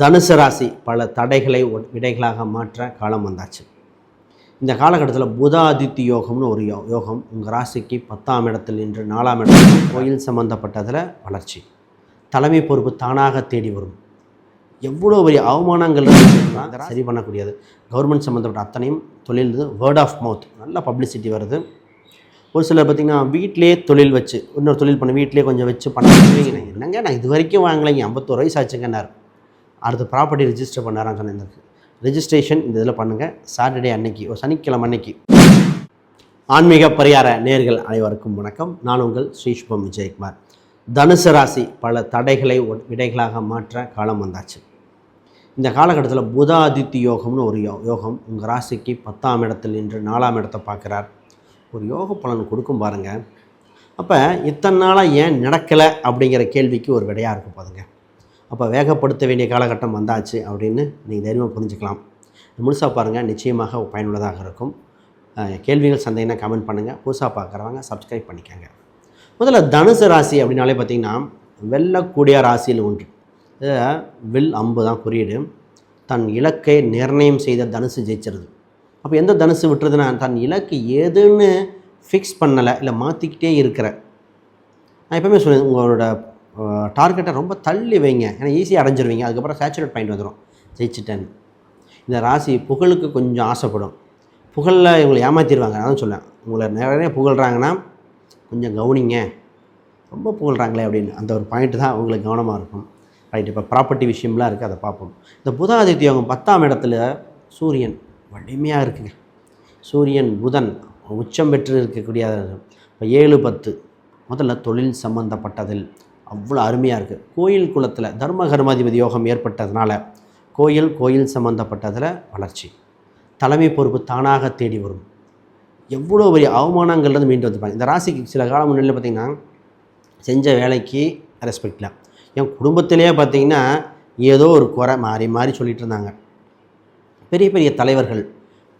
தனுசு ராசி பல தடைகளை விடைகளாக மாற்ற காலம் வந்தாச்சு. இந்த காலகட்டத்தில் புதாதித்தி யோகம்னு ஒரு யோ யோகம் உங்கள் ராசிக்கு பத்தாம் இடத்தில் நின்று நாலாம் இடத்தில் கோயில் சம்மந்தப்பட்டதில் வளர்ச்சி. தலைமை பொறுப்பு தானாக தேடி வரும். எவ்வளோ பெரிய அவமானங்கள் சரி பண்ணக்கூடியது. கவர்மெண்ட் சம்மந்தப்பட்ட அத்தனையும் தொழில் வேர்ட் ஆஃப் மவுத் நல்ல பப்ளிசிட்டி வருது. ஒரு சிலர் பார்த்திங்கன்னா வீட்டிலே தொழில் வச்சு இன்னொரு தொழில் பண்ண வீட்டிலே கொஞ்சம் வச்சு பண்ண என்னங்க நான் இது வரைக்கும் வாங்கலைங்க ஐம்பத்தோரு வயசு ஆச்சுங்கன்னார். அடுத்து ப்ராப்பர்ட்டி ரிஜிஸ்டர் பண்ணாரான்னு சொன்னேன். ரிஜிஸ்ட்ரேஷன் இந்த இதில் பண்ணுங்கள் சாட்டர்டே அன்னைக்கு ஒரு சனிக்கிழமை அன்னைக்கு. ஆன்மீக பரிகார நேர்கள் அனைவருக்கும் வணக்கம். நான் உங்கள் ஸ்ரீஷ்பம் விஜயகுமார். தனுசு ராசி பல தடைகளை விடைகளாக மாற்ற காலம் வந்தாச்சு. இந்த காலகட்டத்தில் புதாதித்தி யோகம்னு ஒரு யோ யோகம் உங்கள் ராசிக்கு பத்தாம் இடத்தில் நின்று நாலாம் இடத்தை பார்க்குறார். ஒரு யோக பலன் கொடுக்கும் பாருங்கள் அப்போ இத்தனை நாளாக ஏன் நடக்கலை அப்படிங்கிற கேள்விக்கு ஒரு விடையாக இருக்கும் பாருங்கள் அப்போ வேகப்படுத்த வேண்டிய காலகட்டம் வந்தாச்சு அப்படின்னு நீங்கள் தைரியமாக புரிஞ்சுக்கலாம். முழுசாக பாருங்கள் நிச்சயமாக பயனுள்ளதாக இருக்கும். கேள்விகள் சந்தேகம்னா கமெண்ட் பண்ணுங்கள் புதுசாக பார்க்குறவங்க சப்ஸ்கிரைப் பண்ணிக்கோங்க. முதல்ல தனுசு ராசி அப்படின்னாலே பார்த்தீங்கன்னா வெல்லக்கூடிய ராசியில் ஒன்று. இதை வில் அம்பு தான் குறியீடு. தன் இலக்கை நிர்ணயம் செய்த தனுசு ஜெயிச்சிருது. அப்போ எந்த தனுசு விட்டுறதுன்னா தன் இலக்கு எதுன்னு ஃபிக்ஸ் பண்ணலை இல்லை மாற்றிக்கிட்டே இருக்கிற. நான் எப்போவுமே சொல்லுவேன் உங்களோட டார்கெட்டை ரொம்ப தள்ளி வைங்க. ஏன்னா ஈஸியாக அடைஞ்சிருவீங்க. அதுக்கப்புறம் சேச்சுரேட் பாயிண்ட் வந்துடும் ஜெயிச்சிட்டேன் இந்த ராசி புகழுக்கு கொஞ்சம் ஆசைப்படும். புகழில் இவங்களை ஏமாற்றிடுவாங்க அதான் சொல்லேன் உங்களை நிறைய புகழ்கிறாங்கன்னா கொஞ்சம் கவனிங்க. ரொம்ப புகழ்கிறாங்களே அப்படின்னு. அந்த ஒரு பாயிண்ட் தான் உங்களுக்கு கவனமாக இருக்கும். ரைட் இப்போ ப்ராப்பர்ட்டி விஷயம்லாம் இருக்குது அதை பார்ப்போம். இந்த புதாதித்யம் அவங்க பத்தாம் இடத்துல சூரியன் வலிமையாக இருக்குங்க. சூரியன் புதன் உச்சம் பெற்று இருக்கக்கூடிய இப்போ ஏழு பத்து. முதல்ல தொழில் சம்மந்தப்பட்டதில் அவ்வளோ அருமையாக இருக்குது. கோயில் குலத்தில் தர்ம கர்மாதிபதி யோகம் ஏற்பட்டதுனால கோயில் கோயில் சம்பந்தப்பட்டதில் வளர்ச்சி. தலைமை பொறுப்பு தானாக தேடி வரும். எவ்வளோ பெரிய அவமானங்கள்லேருந்து மீண்டு வந்துருப்பாங்க. இந்த ராசிக்கு சில காலம் முன்னாடி பார்த்திங்கன்னா செஞ்ச வேலைக்கு ரெஸ்பெக்ட் இல்லை. என் குடும்பத்திலேயே பார்த்தீங்கன்னா ஏதோ ஒரு குறை மாறி மாறி சொல்லிட்டு இருந்தாங்க. பெரிய பெரிய தலைவர்கள்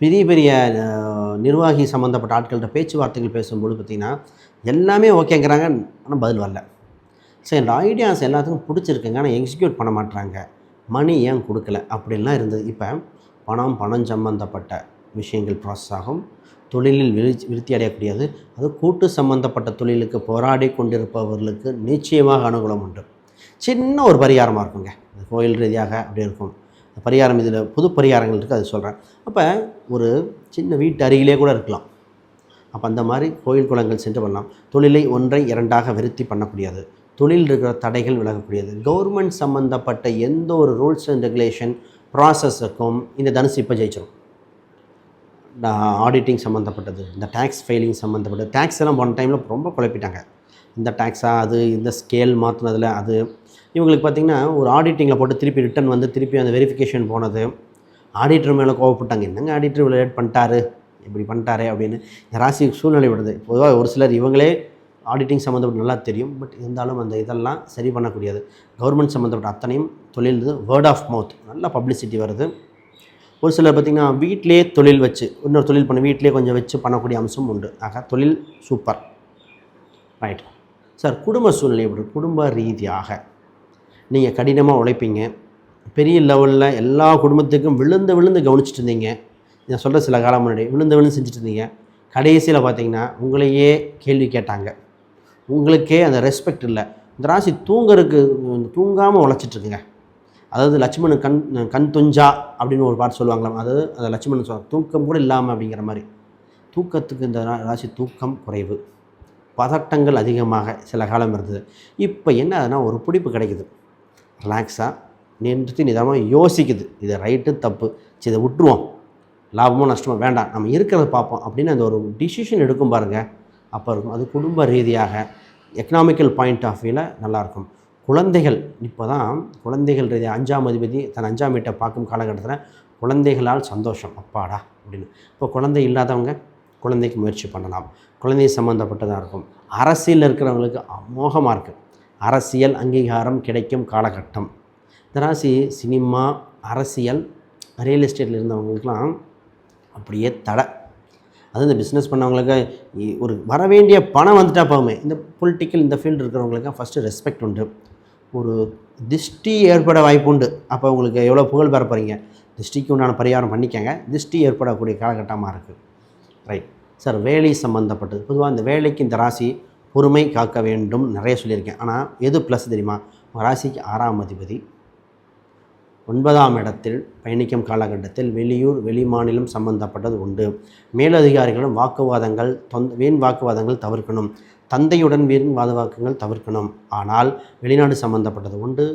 பெரிய பெரிய நிர்வாகி சம்மந்தப்பட்ட ஆட்கள்கிட்ட பேச்சுவார்த்தைகள் பேசும்போது பார்த்திங்கன்னா எல்லாமே ஓகேங்கிறாங்க. ஆனால் பதில் வரல. சரி இந்த ஐடியாஸ் எல்லாத்துக்கும் பிடிச்சிருக்குங்க. ஆனால் எக்ஸிக்யூட் பண்ண மாட்டாங்க மணி ஏன் கொடுக்கல? அப்படின்லாம் இருந்தது. இப்போ பணம் பணம் சம்பந்தப்பட்ட விஷயங்கள் ப்ராசஸ் ஆகும். தொழிலில் விருத்தி விருத்தி அடையக்கூடியது. அது கூட்டு சம்பந்தப்பட்ட தொழிலுக்கு போராடி கொண்டிருப்பவர்களுக்கு நிச்சயமாக அனுகூலம் உண்டு. சின்ன ஒரு பரிகாரமாக இருக்குங்க. கோயில் ரீதியாக அப்படி இருக்கும். பரிகாரம் இதில் புது பரிகாரங்கள் இருக்குது அது சொல்கிறேன் அப்போ ஒரு சின்ன வீட்டு அருகிலே கூட இருக்கலாம். அப்போ அந்த மாதிரி கோயில் குளங்கள் சென்று பண்ணலாம் தொழிலை ஒன்றை இரண்டாக விருத்தி பண்ணக்கூடியது. தொழில் இருக்கிற தடைகள் விலகக்கூடியது. கவர்மெண்ட் சம்மந்தப்பட்ட எந்த ஒரு ரூல்ஸ் அண்ட் ரெகுலேஷன் ப்ராசஸுக்கும் இந்த தனுசு இப்போ ஜெயிச்சிடும் ஆடிட்டிங் சம்மந்தப்பட்டது இந்த டேக்ஸ் ஃபைலிங் சம்மந்தப்பட்டது டேக்ஸ் எல்லாம் போன டைமில் ரொம்ப குழப்பிட்டாங்க. இந்த டேக்ஸாக அது இந்த ஸ்கேல் மாற்றினதில் அது இவங்களுக்கு பார்த்திங்கன்னா ஒரு ஆடிட்டிங்கில் போட்டு திருப்பி ரிட்டன் வந்து திருப்பி அந்த வெரிஃபிகேஷன் போனது ஆடிட்டர் மேலே கோவப்பட்டாங்க. என்னங்க ஆடிட்டர் இவ்வளோ லேட் பண்ணிட்டாரு? இப்படி பண்ணிட்டாரே அப்படின்னு ராசி சூழ்நிலை விடுது. பொதுவாக ஒரு சிலர் இவங்களே ஆடிட்டிங் சம்மந்தப்பட்ட நல்லா தெரியும் பட் இருந்தாலும் அந்த இதெல்லாம் சரி பண்ணக்கூடியது. கவர்மெண்ட் சம்மந்தப்பட்ட அத்தனையும் தொழில் வேர்ட் ஆஃப் மவுத் நல்ல பப்ளிசிட்டி வருது. ஒரு சிலர் பார்த்திங்கன்னா வீட்டிலே தொழில் வச்சு இன்னொரு தொழில் பண்ண வீட்டிலே கொஞ்சம் வச்சு பண்ணக்கூடிய அம்சம் உண்டு. ஆக தொழில் சூப்பர் ரைட் சார் குடும்ப சூழ்நிலை எப்படி? குடும்ப ரீதியாக நீங்கள் கடினமாக உழைப்பீங்க. பெரிய லெவலில் எல்லா குடும்பத்துக்கும் விழுந்து விழுந்து கவனிச்சிட்டு இருந்தீங்க. நான் சொல்கிற சில காலம் முன்னாடி விழுந்து விழுந்து செஞ்சுட்டு இருந்தீங்க. கடைசியில் பார்த்தீங்கன்னா உங்களையே கேள்வி கேட்டாங்க. உங்களுக்கே அந்த ரெஸ்பெக்ட் இல்லை. இந்த ராசி தூங்குறதுக்கு தூங்காமல் உழைச்சிட்ருக்குங்க அதாவது லட்சுமணன் கண் கண் துஞ்சா அப்படின்னு ஒரு பாட்டு சொல்லுவாங்களாம் அதாவது அந்த லட்சுமணன் சொல்ல தூக்கம் கூட இல்லாமல் அப்படிங்கிற மாதிரி. தூக்கத்துக்கு இந்த ராசி தூக்கம் குறைவு. பதட்டங்கள் அதிகமாக சில காலம் இருந்தது. இப்போ என்ன அதுனா ஒரு பிடிப்பு கிடைக்குது. ரிலாக்ஸாக நிறுத்தி நிதானமாக யோசிக்குது. இது ரைட்டு தப்பு. சரி இதை விட்டுருவோம். லாபமோ நஷ்டமோ வேண்டாம். நம்ம இருக்கிறத பார்ப்போம் அப்படின்னு அந்த ஒரு டிசிஷன் எடுக்கும் பாருங்கள் அப்போ இருக்கும். அது குடும்ப ரீதியாக எக்கனாமிக்கல் பாயிண்ட் ஆஃப் வியூவில் நல்லாயிருக்கும் குழந்தைகள் இப்போ தான் குழந்தைகள் ரீதியாக அஞ்சாம் அதிபதி தன் அஞ்சாம் வீட்டை பார்க்கும் காலகட்டத்தில் குழந்தைகளால் சந்தோஷம். அப்பாடா அப்படின்னு. இப்போ குழந்தை இல்லாதவங்க குழந்தைக்கு முயற்சி பண்ணலாம். குழந்தை சம்மந்தப்பட்டதாக இருக்கும். அரசியலில் இருக்கிறவங்களுக்கு அமோகமாக இருக்குது அரசியல் அங்கீகாரம் கிடைக்கும் காலகட்டம். இந்த ராசி சினிமா அரசியல் ரியல் எஸ்டேட்டில் இருந்தவங்களுக்கெல்லாம் அப்படியே தடை. அது இந்த பிஸ்னஸ் பண்ணவங்களுக்கு இ- ஒரு வர வேண்டிய பணம் வந்துட்டா போகுமே இந்த பொலிட்டிக்கல் இந்த ஃபீல்டு இருக்கிறவங்களுக்கு ஃபஸ்ட்டு ரெஸ்பெக்ட் உண்டு. ஒரு திஷ்டி ஏற்பட வாய்ப்பு உண்டு. அப்போ உங்களுக்கு எவ்வளோ புகழ் பெற போகிறீங்க திஷ்டிக்கு உண்டான பரிகாரம் பண்ணிக்கங்க. திஷ்டி ஏற்படக்கூடிய காலகட்டமாக இருக்குது ரைட் சார் வேலை சம்மந்தப்பட்டது பொதுவாக இந்த வேலைக்கு இந்த ராசி பொறுமை காக்க வேண்டும் நிறைய சொல்லியிருக்கேன். ஆனால் எது ப்ளஸ் தெரியுமா? உங்கள் ராசிக்கு ஆறாம் அதிபதி. ஒன்பதாம் இடத்தில் பயணிக்கும் காலகட்டத்தில் வெளியூர் வெளிமாநிலம் சம்பந்தப்பட்டது உண்டு. மேலதிகாரிகளும் வாக்குவாதங்கள் தொந்த வீண் வாக்குவாதங்கள் தவிர்க்கணும். தந்தையுடன் வீண் வாத தவிர்க்கணும். ஆனால் வெளிநாடு சம்மந்தப்பட்டது உண்டு.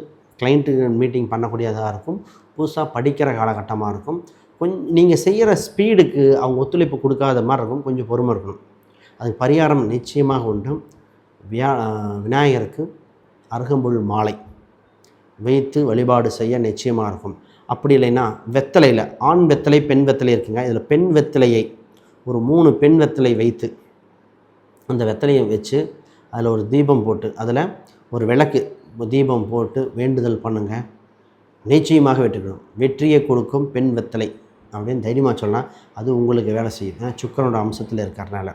கிளைண்ட்டு மீட்டிங் பண்ணக்கூடியதாக இருக்கும். புதுசாக படிக்கிற காலகட்டமாக இருக்கும். கொஞ்சம் நீங்கள் செய்கிற ஸ்பீடுக்கு அவங்க ஒத்துழைப்பு கொடுக்காத மாதிரி இருக்கும். கொஞ்சம் பொறுமை இருக்கணும். அதுக்கு பரிகாரம் நிச்சயமாக உண்டு. வியா விநாயகருக்கு அருகம்புல் மாலை. வைத்து வழிபாடு செய்ய நிச்சயமாக இருக்கும். அப்படி இல்லைன்னா வெத்தலையில் ஆண் வெத்தலை பெண் வெத்தலை இருக்குங்க. இதில் பெண் வெத்தலையை ஒரு மூணு பெண் வெத்தலை வைத்து அந்த வெத்தலையை வச்சு அதில் ஒரு தீபம் போட்டு அதில் ஒரு விளக்கு தீபம் போட்டு வேண்டுதல் பண்ணுங்கள் நிச்சயமாக வெற்றிக்கணும் வெற்றியை கொடுக்கும் பெண் வெத்தலை அப்படின்னு தைரியமாக சொல்லலாம் அது உங்களுக்கு வேலை செய்யும். சுக்கரனோட அம்சத்தில் இருக்கிறனால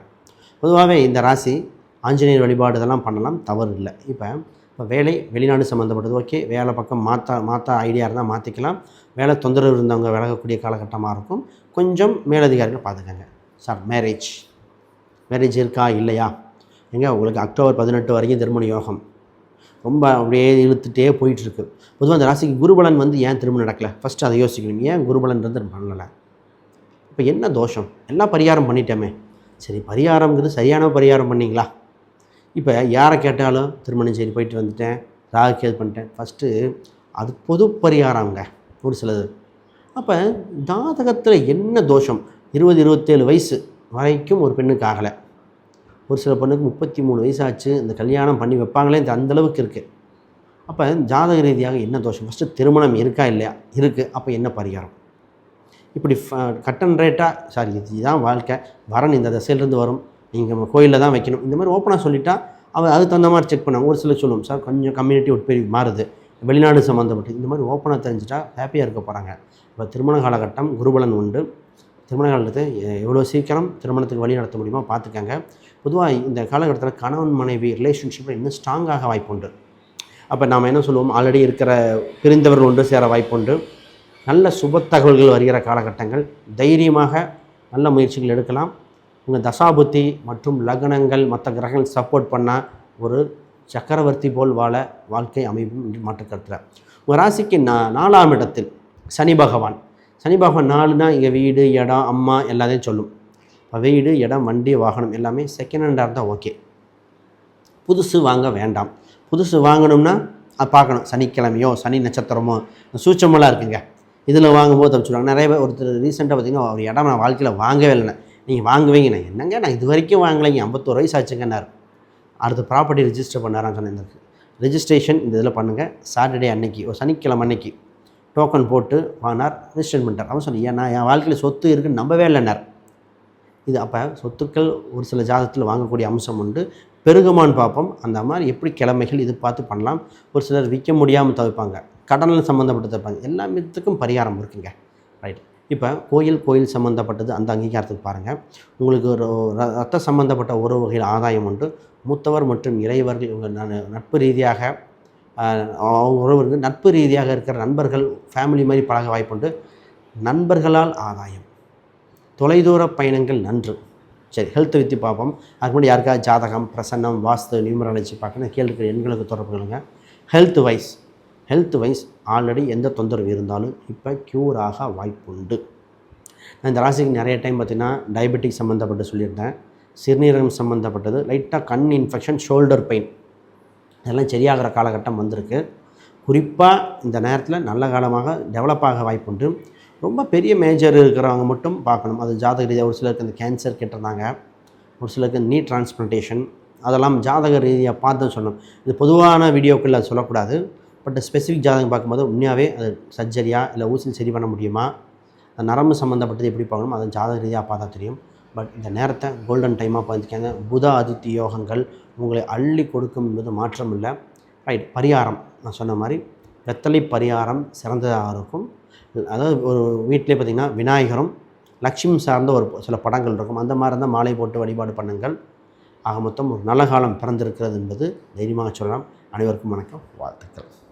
பொதுவாகவே இந்த ராசி ஆஞ்சநேயர் வழிபாடு இதெல்லாம் பண்ணலாம் தவறு இல்லை. இப்போ இப்போ வேலை வெளிநாடு சம்மந்தப்பட்டது ஓகே. வேலை பக்கம் மாற்ற மாற்ற ஐடியா இருந்தால் மாற்றிக்கலாம் வேலை தொந்தரவு இருந்தவங்க விலகக்கூடிய காலகட்டமாக இருக்கும். கொஞ்சம் மேலதிகாரிகள் பார்த்துக்கங்க. சார் மேரேஜ் மேரேஜ் இருக்கா? இல்லையா? எங்க? உங்களுக்கு அக்டோபர் பதினெட்டு வரைக்கும் திருமண யோகம். ரொம்ப அப்படியே இழுத்துட்டே போயிட்டுருக்கு. பொதுவாக அந்த ராசிக்கு குருபலன் வந்து ஏன் திருமணம் நடக்கலை? ஃபஸ்ட்டு அதை யோசிக்கணும். ஏன் குருபலன்றது பண்ணலை? இப்போ என்ன தோஷம்? எல்லாம் பரிகாரம் பண்ணிட்டோமே. சரி பரிகாரங்கிறது சரியான பரிகாரம் பண்ணிங்களா? இப்போ யாரை கேட்டாலும் திருமணம் சரி போயிட்டு வந்துட்டேன் ராக கேது பண்ணிட்டேன். ஃபஸ்ட்டு அது பொது பரிகாரங்க ஒரு சிலது. அப்போ ஜாதகத்தில் என்ன தோஷம்? இருபது இருபத்தேழு வயசு வரைக்கும் ஒரு பெண்ணுக்கு ஆகலை. ஒரு சில பொண்ணுக்கு முப்பத்தி மூணு வயசாச்சு இந்த கல்யாணம் பண்ணி வைப்பாங்களே இந்த அந்தளவுக்கு இருக்குது அப்போ ஜாதக ரீதியாக என்ன தோஷம்? ஃபஸ்ட்டு திருமணம் இருக்கா இல்லையா? இருக்குது அப்போ என்ன பரிகாரம்? இப்படி கட்டன் ரேட்டாக சாரி இதுதான் வாழ்க்கை. வரன் இந்த திசையிலேருந்து வரும். நீங்கள் கோயிலில் தான் வைக்கணும். இந்த மாதிரி ஓப்பனாக சொல்லிட்டா அவள் அதுக்கு தகுந்த மாதிரி செக் பண்ணாங்க ஒரு சிலர் சொல்லுவோம் சார் கொஞ்சம் கம்யூனிட்டி உட்பிரிவு மாறுது. வெளிநாடு சம்மந்தப்பட்டு இந்த மாதிரி ஓப்பனாக தெரிஞ்சுட்டா ஹாப்பியாக இருக்க போகிறாங்க இப்போ திருமண காலகட்டம் குருபலன் உண்டு. திருமண காலத்தை எவ்வளோ சீக்கிரம் திருமணத்துக்கு வழி நடத்த முடியுமோ பார்த்துக்கங்க. பொதுவாக இந்த காலகட்டத்தில் கணவன் மனைவி ரிலேஷன்ஷிப்பில் இன்னும் ஸ்ட்ராங்காக வாய்ப்புண்டு அப்போ நாம் என்ன சொல்லுவோம்? ஆல்ரெடி இருக்கிற பிரிந்தவர்கள் ஒன்று சேர வாய்ப்புண்டு நல்ல சுப தகவல்கள் வருகிற காலகட்டங்கள். தைரியமாக நல்ல முயற்சிகள் எடுக்கலாம். உங்கள் தசாபுத்தி மற்றும் லக்னங்கள் மற்ற கிரகங்கள் சப்போர்ட் பண்ணால் ஒரு சக்கரவர்த்தி போல் வாழ வாழ்க்கை அமைப்பும் என்று மாற்றுக்கருத்தில். உங்கள் ராசிக்கு நா நாலாம் இடத்தில் சனி பகவான். சனி பகவான் நாலுனா இங்கே வீடு இடம் அம்மா எல்லாத்தையும் சொல்லும். இப்போ வீடு இடம் வண்டி வாகனம் எல்லாமே செகண்ட் ஹேண்டாக இருந்தால் ஓகே புதுசு வாங்க வேண்டாம். புதுசு வாங்கணும்னா அது பார்க்கணும். சனிக்கிழமையோ சனி நட்சத்திரமோ சூச்சமெல்லாம் இருக்குங்க. இதில் வாங்கும்போது தப்பிச்சுடுவாங்க. நிறைய பேர் ஒருத்தர் ரீசெண்டாக பார்த்தீங்கன்னா ஒரு இடம் நான் வாழ்க்கையில் வாங்கவே இல்லைன்னு. நீங்கள் வாங்குவீங்க. நான் என்னங்க? நான் இது வரைக்கும் வாங்கலைங்க. ஐம்பத்தோரு வயசு ஆச்சுங்கண்ணார் அடுத்து ப்ராப்பர்ட்டி ரிஜிஸ்டர் பண்ணாரான்னு சொன்னேன். ரிஜிஸ்ட்ரேஷன் இந்த இதில் பண்ணுங்கள் சாட்டர்டே அன்னைக்கு ஒரு சனிக்கிழமை அன்னைக்கு டோக்கன் போட்டு வாங்கினார். ரிஜிஸ்டர் பண்ணிட்டார். அவன் சொன்னேன் ஏன் நான் என் வாழ்க்கையில் சொத்து இருக்குன்னு நம்பவே இல்லைன்னார் இது அப்போ சொத்துக்கள் ஒரு சில ஜாதகத்தில் வாங்கக்கூடிய அம்சம் உண்டு. பெருகுமான்னு பார்ப்போம். அந்த மாதிரி எப்படி கிழமைகள் இது பார்த்து பண்ணலாம். ஒரு சிலர் விற்க முடியாமல் தவிர்ப்பாங்க. கடனில் சம்மந்தப்பட்டு தவிர்ப்பாங்க. எல்லா விதத்துக்கும் பரிகாரம் இருக்குங்க. ரைட் இப்போ கோயில் கோயில் சம்மந்தப்பட்டது அந்த அங்கீகாரத்துக்கு பாருங்கள் உங்களுக்கு ஒரு ர- ரத்த சம்மந்தப்பட்ட உறவுகள் ஆதாயம் உண்டு. மூத்தவர் மற்றும் இறைவர்கள் இவங்க ந- நட்பு ரீதியாக அவங்க உறவுகள் நட்பு ரீதியாக இருக்கிற நண்பர்கள் ஃபேமிலி மாதிரி பழக வாய்ப்புண்டு நண்பர்களால் ஆதாயம். தொலைதூர பயணங்கள் நன்று. சரி ஹெல்த் வித்தி பார்ப்போம். அதுக்கு முன்னாடி யாருக்காவது ஜாதகம் பிரசன்னம் வாஸ்து நியூமராலஜி பார்க்கணும் கீழே எண்களுக்கு தொடர்பு கொள்ளுங்கள் health wise health wise already எந்த தொந்தரவு இருந்தாலும் இப்போ க்யூர் ஆக வாய்ப்புண்டு. நான் இந்த ராசிக்கு நிறைய டைம் பார்த்திங்கன்னா டயபெட்டிக் சம்மந்தப்பட்டு சொல்லியிருந்தேன். சிறுநீரகம் சம்மந்தப்பட்டது லைட்டாக கண் இன்ஃபெக்ஷன் ஷோல்டர் பெயின் இதெல்லாம் சரியாகிற காலகட்டம் வந்திருக்கு. குறிப்பாக இந்த நேரத்தில் நல்ல காலமாக டெவலப் ஆக வாய்ப்புண்டு. ரொம்ப பெரிய மேஜர் இருக்கிறவங்க மட்டும் பார்க்கணும். அது ஜாதக ரீதியாக ஒரு சிலருக்கு இந்த கேன்சர் கேட்டிருந்தாங்க. ஒரு சிலருக்கு நீ டிரான்ஸ்பிளான்டேஷன் அதெல்லாம் ஜாதக ரீதியாக பார்த்து சொல்லணும். இது பொதுவான வீடியோக்கள் அது சொல்லக்கூடாது. பட் ஸ்பெசிஃபிக் ஜாதகம் பார்க்கும்போது உண்மையாகவே அது சர்ஜரியா இல்லை ஊசியில் சரி பண்ண முடியுமா? அந்த நரம்பு சம்மந்தப்பட்டது எப்படி பார்க்கணும் அதை ஜாதக ரீதியாக பார்த்தா தெரியும். பட் இந்த நேரத்தை கோல்டன் டைமாக பார்த்துக்கங்க புத அதித்தி யோகங்கள் உங்களை அள்ளி கொடுக்கும் என்பது மாற்றம் இல்லை. ரைட் பரிகாரம். நான் சொன்ன மாதிரி வெத்தலை பரிகாரம் சிறந்ததாக இருக்கும். அதாவது ஒரு வீட்டிலே பார்த்திங்கன்னா விநாயகரும் லட்சுமி சார்ந்த ஒரு சில படங்கள் இருக்கும். அந்த மாதிரி இருந்தால் மாலை போட்டு வழிபாடு பண்ணுங்கள். ஆக மொத்தம் ஒரு நல்ல காலம் பிறந்திருக்கிறது என்பது தைரியமாக சொல்லலாம். அனைவருக்கும் வணக்கம். வாழ்த்துக்கள்.